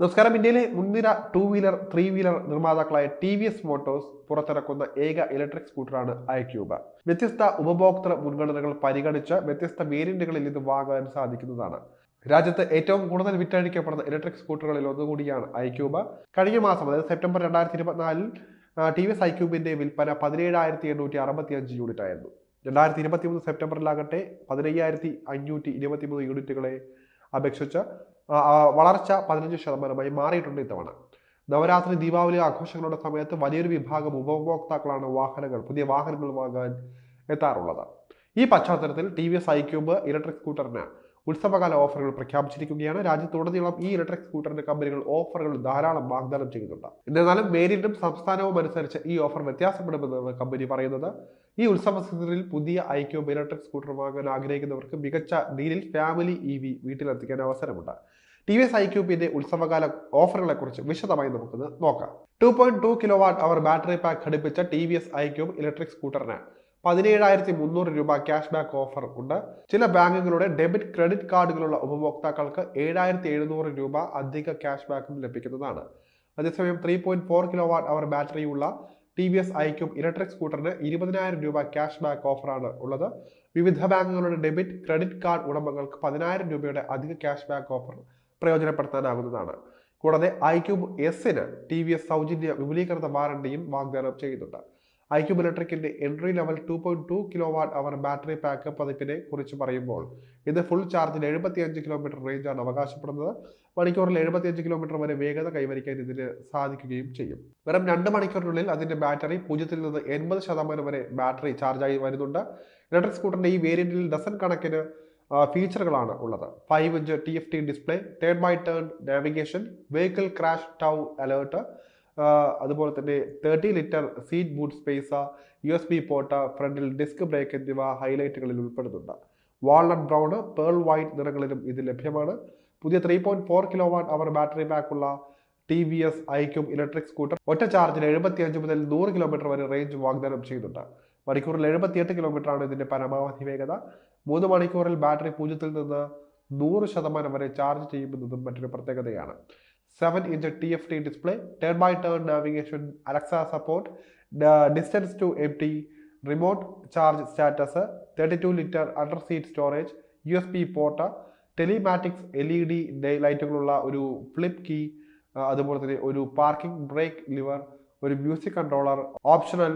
നമസ്കാരം. ഇന്ത്യയിലെ മുൻനിര ടൂ വീലർ ത്രീ വീലർ നിർമ്മാതാക്കളായ ടി വി എസ് മോട്ടോഴ്സ് പുറത്തിറക്കുന്ന ഏക ഇലക്ട്രിക് സ്കൂട്ടറാണ് ഐക്യൂബ വ്യത്യസ്ത ഉപഭോക്തൃ മുൻഗണനകൾ പരിഗണിച്ച് വ്യത്യസ്ത വേരിയന്റുകളിൽ ഇത് വാങ്ങാൻ സാധിക്കുന്നതാണ്. രാജ്യത്ത് ഏറ്റവും കൂടുതൽ വിറ്റഴിക്കപ്പെടുന്ന ഇലക്ട്രിക് സ്കൂട്ടറുകളിൽ ഒന്നുകൂടിയാണ് ഐക്യൂബ കഴിഞ്ഞ മാസം അതായത് സെപ്റ്റംബർ രണ്ടായിരത്തി ഇരുപത്തിനാലിൽ ടി വി എസ് ഐക്യൂബിന്റെ വിൽപ്പന പതിനേഴായിരത്തി എണ്ണൂറ്റി അറുപത്തി അഞ്ച് യൂണിറ്റ് ആയിരുന്നു രണ്ടായിരത്തി ഇരുപത്തി മൂന്ന് സെപ്റ്റംബറിലാകട്ടെ പതിനയ്യായിരത്തി അഞ്ഞൂറ്റി ഇരുപത്തി മൂന്ന് യൂണിറ്റുകളെ അപേക്ഷിച്ച് വളർച്ച പതിനഞ്ച് ശതമാനമായി മാറിയിട്ടുണ്ട് ഇത്തവണ. നവരാത്രി ദീപാവലി ആഘോഷങ്ങളുടെ സമയത്ത് വലിയൊരു വിഭാഗം ഉപഭോക്താക്കളാണ് വാഹനങ്ങൾ പുതിയ വാഹനങ്ങൾ വാങ്ങാൻ എത്താറുള്ളത്. ഈ പശ്ചാത്തലത്തിൽ T V S iQube electric സ്കൂട്ടറിന് ഉത്സവകാല ഓഫറുകൾ പ്രഖ്യാപിച്ചിരിക്കുകയാണ്. രാജ്യത്തുടനീളം ഈ ഇലക്ട്രിക് സ്കൂട്ടറിന്റെ കമ്പനികൾ ഓഫറുകൾ ധാരാളം വാഗ്ദാനം ചെയ്യുന്നുണ്ട്. എന്നിരുന്നാലും വേരിയന്റും സംസ്ഥാനവും അനുസരിച്ച് ഈ ഓഫർ വ്യത്യാസപ്പെടുമെന്നാണ് കമ്പനി പറയുന്നത്. ഈ ഉത്സവ സീസണിൽ പുതിയ ഐക്യോ ഇലക്ട്രിക് സ്കൂട്ടർ വാങ്ങാൻ ആഗ്രഹിക്കുന്നവർക്ക് മികച്ച ഡീലിൽ ഫാമിലി ഇ വി വീട്ടിലെത്തിക്കാൻ അവസരമുണ്ട്. ടി വി എസ് ഐക്യൂബിന്റെ ഉത്സവകാല ഓഫറുകളെ കുറിച്ച് വിശദമായി നമുക്കൊന്ന് നോക്കാം. Two point two kilowatt hour battery pack ഘടിപ്പിച്ച T V S iQube electric സ്കൂട്ടറിന് പതിനേഴായിരത്തി മുന്നൂറ് രൂപ ക്യാഷ് ബാക്ക് ഓഫർ ഉണ്ട്. ചില ബാങ്കുകളുടെ ഡെബിറ്റ് ക്രെഡിറ്റ് കാർഡുകളുള്ള ഉപഭോക്താക്കൾക്ക് ഏഴായിരത്തി എഴുന്നൂറ് രൂപ അധിക ക്യാഷ് ബാക്കും ലഭിക്കുന്നതാണ്. അതേസമയം three point four kilowatt hour ബാറ്ററിയുള്ള T V S iQube electric സ്കൂട്ടറിന് ഇരുപതിനായിരം രൂപ ക്യാഷ് ബാക്ക് ഓഫറാണ് ഉള്ളത്. വിവിധ ബാങ്കുകളുടെ ഡെബിറ്റ് ക്രെഡിറ്റ് കാർഡ് ഉടമകൾക്ക് പതിനായിരം രൂപയുടെ അധിക ക്യാഷ് ബാക്ക് ഓഫർ പ്രയോജനപ്പെടുത്താനാകുന്നതാണ്. കൂടാതെ ഐക്യൂബ് എസിന് ടി വി എസ് സൗജന്യ വിപുലീകൃത വാറണ്ടിയും വാഗ്ദാനം ചെയ്യുന്നുണ്ട്. IQube ഇലക്ട്രിക്കിന്റെ entry level two point two kilowatt hour battery pack പതിപ്പിനെ കുറിച്ച് പറയുമ്പോൾ ഇത് ഫുൾ ചാർജിൽ എഴുപത്തിയഞ്ച് കിലോമീറ്റർ റേഞ്ചാണ് അവകാശപ്പെടുന്നത്. മണിക്കൂറിൽ എഴുപത്തിയഞ്ച് കിലോമീറ്റർ വരെ വേഗത കൈവരിക്കാൻ ഇതിന് സാധിക്കുകയും ചെയ്യും. വെറും രണ്ട് മണിക്കൂറിനുള്ളിൽ അതിന്റെ ബാറ്ററി പൂജ്യത്തിൽ നിന്ന് എൺപത് ശതമാനം വരെ ബാറ്ററി ചാർജായി വരുന്നുണ്ട്. ഇലക്ട്രിക് സ്കൂട്ടറിന്റെ ഈ വേരിയന്റിൽ ഡസൻ കണക്കിന് ഫീച്ചറുകളാണ് ഉള്ളത്. Five inch T F T display turn by turn navigation vehicle crash tow alert അതുപോലെ തന്നെ thirty litre seat boot space U S B port ഫ്രണ്ടിൽ ഡിസ്ക് ബ്രേക്ക് എന്നിവ ഹൈലൈറ്റുകളിൽ ഉൾപ്പെടുന്നുണ്ട്. വാൾനട്ട് ബ്രൗൺ പേൾ വൈറ്റ് നിറങ്ങളിലും ഇത് ലഭ്യമാണ്. പുതിയ three point four kilowatt hour battery ബാക്കുള്ള T V S iQube electric scooter ഒറ്റ ചാർജിൽ എഴുപത്തിയഞ്ച് മുതൽ നൂറ് കിലോമീറ്റർ വരെ റേഞ്ച് വാഗ്ദാനം ചെയ്യുന്നുണ്ട്. മണിക്കൂറിൽ എഴുപത്തിയെട്ട് കിലോമീറ്റർ ആണ് ഇതിന്റെ പരമാവധി വേഗത. മൂന്ന് മണിക്കൂറിൽ ബാറ്ററി പൂജ്യത്തിൽ നിന്ന് നൂറ് ശതമാനം വരെ ചാർജ് ചെയ്യുമെന്നതും മറ്റൊരു പ്രത്യേകതയാണ്. Seven inch T F T display turn by turn navigation Alexa support distance to M T remote charge status thirty two litre under seat storage U S telematics L E D day ലൈറ്റുകളുള്ള ഒരു flip key അതുപോലെ തന്നെ ഒരു parking brake lever ഒരു music controller optional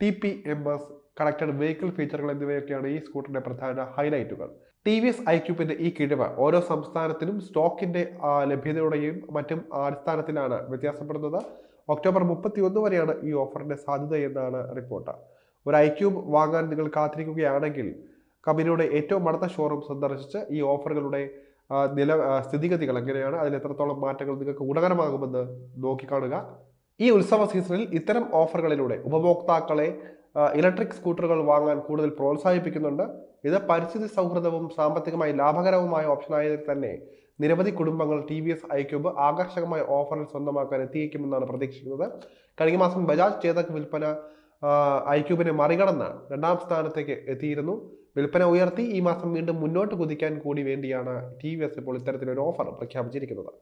T P M S connected vehicle ഫീച്ചറുകൾ എന്നിവയൊക്കെയാണ് ഈ സ്കൂട്ടറിന്റെ പ്രധാന ഹൈലൈറ്റുകൾ. ടി വി എസ് ഐക്യൂപ്പിന്റെ ഈ കിഴിവ് ഓരോ സംസ്ഥാനത്തിനും സ്റ്റോക്കിന്റെ ലഭ്യതയുടെയും മറ്റും അടിസ്ഥാനത്തിലാണ് വ്യത്യാസപ്പെടുന്നത്. ഒക്ടോബർ മുപ്പത്തി ഒന്ന് വരെയാണ് ഈ ഓഫറിന്റെ സാധ്യത എന്നാണ് റിപ്പോർട്ട്. ഒരു ഐക്യൂബ് വാങ്ങാൻ നിങ്ങൾ കാത്തിരിക്കുകയാണെങ്കിൽ കമ്പനിയുടെ ഏറ്റവും അടുത്ത ഷോറൂം സന്ദർശിച്ച് ഈ ഓഫറുകളുടെ നില സ്ഥിതിഗതികൾ എങ്ങനെയാണ് അതിൽ എത്രത്തോളം മാറ്റങ്ങൾ നിങ്ങൾക്ക് ഗുണകരമാകുമെന്ന് നോക്കിക്കാണുക. ഈ ഉത്സവ സീസണിൽ ഇത്തരം ഓഫറുകളിലൂടെ ഉപഭോക്താക്കളെ ഇലക്ട്രിക് സ്കൂട്ടറുകൾ വാങ്ങാൻ കൂടുതൽ പ്രോത്സാഹിപ്പിക്കുന്നുണ്ട്. ഇത് പരിസ്ഥിതി സൗഹൃദവും സാമ്പത്തികമായി ലാഭകരവുമായ ഓപ്ഷനായതിൽ തന്നെ നിരവധി കുടുംബങ്ങൾ ടി വി എസ് ഐക്യൂബ് ആകർഷകമായ ഓഫറിൽ സ്വന്തമാക്കാൻ എത്തിയേക്കുമെന്നാണ് പ്രതീക്ഷിക്കുന്നത്. കഴിഞ്ഞ മാസം ബജാജ് ചേതക് വിൽപ്പന ഐക്യൂബിനെ മറികടന്ന് രണ്ടാം സ്ഥാനത്തേക്ക് എത്തിയിരുന്നു. വിൽപ്പന ഉയർത്തി ഈ മാസം വീണ്ടും മുന്നോട്ട് കുതിക്കാൻ കൂടി വേണ്ടിയാണ് ടി വി എസ് ഇപ്പോൾ ഇത്തരത്തിലൊരു ഓഫർ പ്രഖ്യാപിച്ചിരിക്കുന്നത്.